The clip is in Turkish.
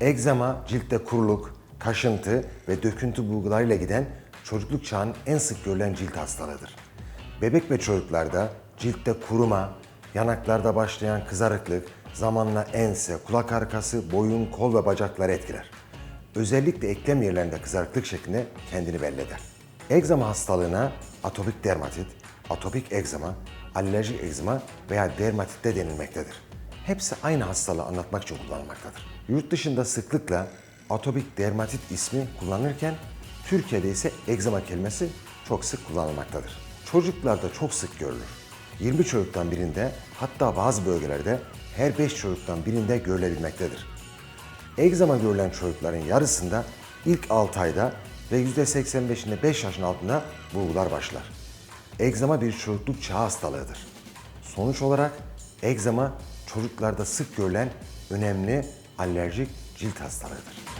Egzama ciltte kuruluk, kaşıntı ve döküntü bulgularıyla giden çocukluk çağının en sık görülen cilt hastalığıdır. Bebek ve çocuklarda ciltte kuruma, yanaklarda başlayan kızarıklık, zamanla ense, kulak arkası, boyun, kol ve bacakları etkiler. Özellikle eklem yerlerinde kızarıklık şeklinde kendini belli eder. Egzama hastalığına atopik dermatit, atopik egzama, alerjik egzama veya dermatit de denilmektedir. Hepsi aynı hastalığı anlatmak için kullanılmaktadır. Yurt dışında sıklıkla atopik dermatit ismi kullanılırken Türkiye'de ise egzama kelimesi çok sık kullanılmaktadır. Çocuklarda çok sık görülür. 20 çocuktan birinde hatta bazı bölgelerde her 5 çocuktan birinde görülebilmektedir. Egzama görülen çocukların yarısında ilk 6 ayda ve %85'inde 5 yaşın altında bulgular başlar. Egzama bir çocukluk çağı hastalığıdır. Sonuç olarak egzama çocuklarda sık görülen önemli alerjik cilt hastalığıdır.